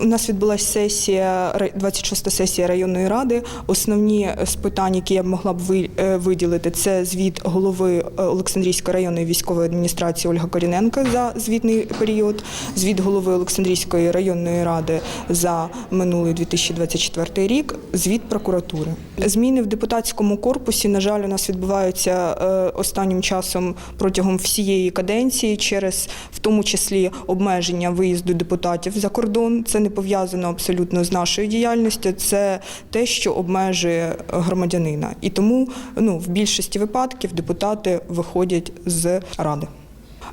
У нас відбулася сесія, ра- 26-та сесія районної ради. Основні з питань, які я б могла б е, виділити, це звіт голови е, Олександрійської районної військової адміністрації Ольга Коріненко за звітний період, звіт голови Олександрійської районної ради за минулий 2024 рік, звіт прокуратури. Зміни в депутатському корпусі, на жаль, у нас відбуваються е, останнім часом протягом всієї каденції через в тому числі обмеження виїзду депутатів за кордон. Це не пов'язано абсолютно з нашою діяльністю. Це те, що обмежує громадянина. І тому ну, в більшості випадків депутати виходять з ради.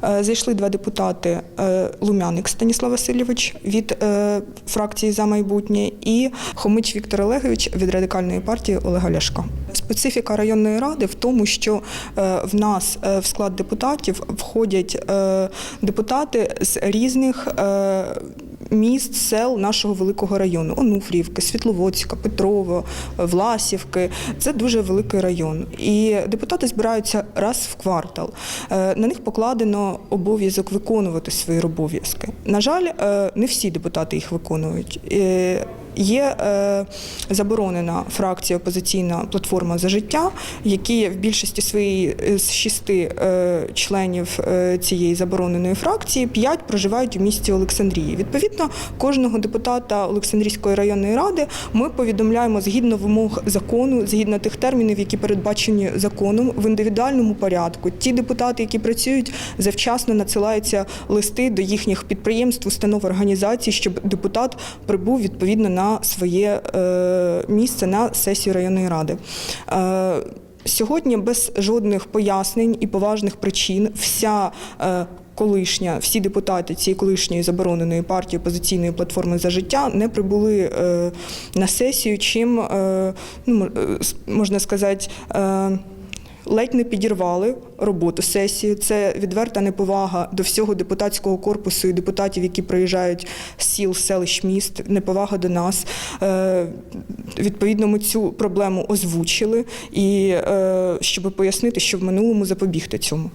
Е, Зайшли два депутати е, Лумяник Станіслав Васильович від е, фракції за майбутнє і Хомич Віктор Олегович від радикальної партії Олега Ляшка. Специфіка районної ради в тому, що в нас в склад депутатів входять депутати з різних міст, сел нашого великого району: Онуфрівки, Світловодська, Петрово, Власівки. Це дуже великий район. І депутати збираються раз в квартал. Е, На них покладено обов'язок виконувати свої обов'язки. На жаль, е, не всі депутати їх виконують. Є е, заборонена фракція опозиційна платформа за життя, які в більшості своїй е, з шести е, членів е, цієї забороненої фракції п'ять проживають у місті Олександрії. Відповідно, кожного депутата Олександрійської районної ради ми повідомляємо згідно вимог закону, згідно тих термінів, які передбачені законом в індивідуальному порядку. Ті депутати, які працюють, завчасно надсилаються листи до їхніх підприємств, установ організацій, щоб депутат прибув відповідно на своє е, місце на сесію районної ради. Е, Сьогодні без жодних пояснень і поважних причин вся е, колишня, всі депутати цієї колишньої забороненої партії опозиційної платформи за життя не прибули на сесію, чим ну, можна сказати. Ледь не підірвали роботу сесії. Це відверта неповага до всього депутатського корпусу і депутатів, які приїжджають з сіл, селищ, міст. Неповага до нас. Е, Відповідно, ми цю проблему озвучили і е, щоб пояснити, що в минулому запобігти цьому.